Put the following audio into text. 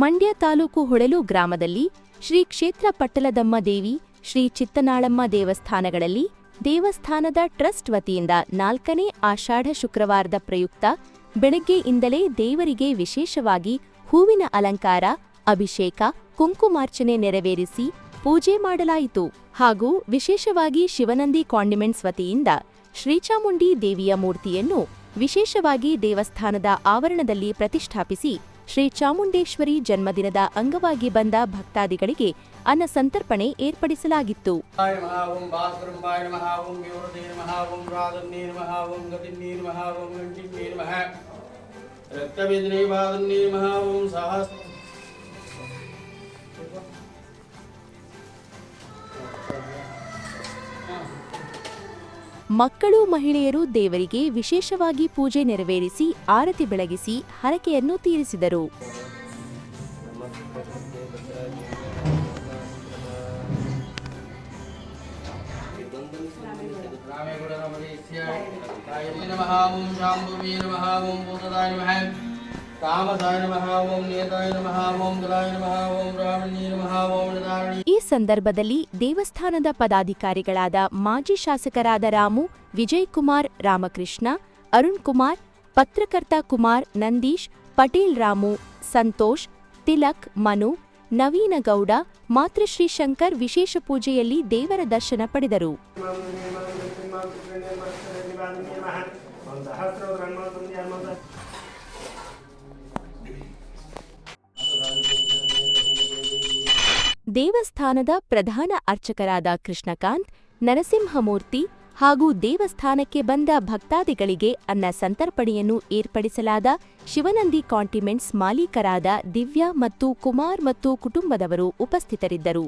ಮಂಡ್ಯ ತಾಲೂಕು ಹೊಳೆಲು ಗ್ರಾಮದಲ್ಲಿ ಶ್ರೀ ಕ್ಷೇತ್ರ ಪಟ್ಟಲದಮ್ಮ ದೇವಿ, ಶ್ರೀ ಚಿತ್ತನಾಳಮ್ಮ ದೇವಸ್ಥಾನಗಳಲ್ಲಿ ದೇವಸ್ಥಾನದ ಟ್ರಸ್ಟ್ ವತಿಯಿಂದ ನಾಲ್ಕನೇ ಆಷಾಢ ಶುಕ್ರವಾರದ ಪ್ರಯುಕ್ತ ಬೆಳಗ್ಗೆಯಿಂದಲೇ ದೇವರಿಗೆ ವಿಶೇಷವಾಗಿ ಹೂವಿನ ಅಲಂಕಾರ, ಅಭಿಷೇಕ, ಕುಂಕುಮಾರ್ಚನೆ ನೆರವೇರಿಸಿ ಪೂಜೆ ಮಾಡಲಾಯಿತು. ಹಾಗೂ ವಿಶೇಷವಾಗಿ ಶಿವನಂದಿ ಕಾಂಡಿಮೆಂಟ್ಸ್ ವತಿಯಿಂದ ಶ್ರೀಚಾಮುಂಡಿ ದೇವಿಯ ಮೂರ್ತಿಯನ್ನು ವಿಶೇಷವಾಗಿ ದೇವಸ್ಥಾನದ ಆವರಣದಲ್ಲಿ ಪ್ರತಿಷ್ಠಾಪಿಸಿ ಶ್ರೀ ಚಾಮುಂಡೇಶ್ವರಿ ಜನ್ಮದಿನದ ಅಂಗವಾಗಿ ಬಂದ ಭಕ್ತಾದಿಗಳಿಗೆ ಅನ್ನ ಸಂತರ್ಪಣೆ ಏರ್ಪಡಿಸಲಾಗಿತ್ತು. ಮಕ್ಕಳು ಮಹಿಳೆಯರು ದೇವರಿಗೆ ವಿಶೇಷವಾಗಿ ಪೂಜೆ ನೆರವೇರಿಸಿ ಆರತಿ ಬೆಳಗಿಸಿ ಹರಕೆಯನ್ನು ತೀರಿಸಿದರು. ಈ ಸಂದರ್ಭದಲ್ಲಿ ದೇವಸ್ಥಾನದ ಪದಾಧಿಕಾರಿಗಳಾದ ಮಾಜಿ ಶಾಸಕರಾದ ರಾಮು ವಿಜಯ್ ಕುಮಾರ್ ರಾಮಕೃಷ್ಣ ಅರುಣ್ ಕುಮಾರ್ ಪತ್ರಕರ್ತ ಕುಮಾರ್ ನಂದೀಶ್ ಪಟೇಲ್ ರಾಮು ಸಂತೋಷ್ ತಿಲಕ್ ಮನು ನವೀನಗೌಡ ಮಾತೃಶ್ರೀ ಶಂಕರ್ ವಿಶೇಷ ಪೂಜೆಯಲ್ಲಿ ದೇವರ ದರ್ಶನ ಪಡೆದರು ದೇವಸ್ಥಾನದ ಪ್ರಧಾನ ಅರ್ಚಕರಾದ ಕೃಷ್ಣಕಾಂತ್, ನರಸಿಂಹಮೂರ್ತಿ ಹಾಗೂ ದೇವಸ್ಥಾನಕ್ಕೆ ಬಂದ ಭಕ್ತಾದಿಗಳಿಗೆ ಅನ್ನ ಸಂತರ್ಪಣೆಯನ್ನು ಏರ್ಪಡಿಸಲಾದ ಶಿವನಂದಿ ಕಾಂಟಿಮೆಂಟ್ಸ್ ಮಾಲೀಕರಾದ ದಿವ್ಯಾ ಮತ್ತು ಕುಮಾರ್ ಮತ್ತು ಕುಟುಂಬದವರು ಉಪಸ್ಥಿತರಿದ್ದರು.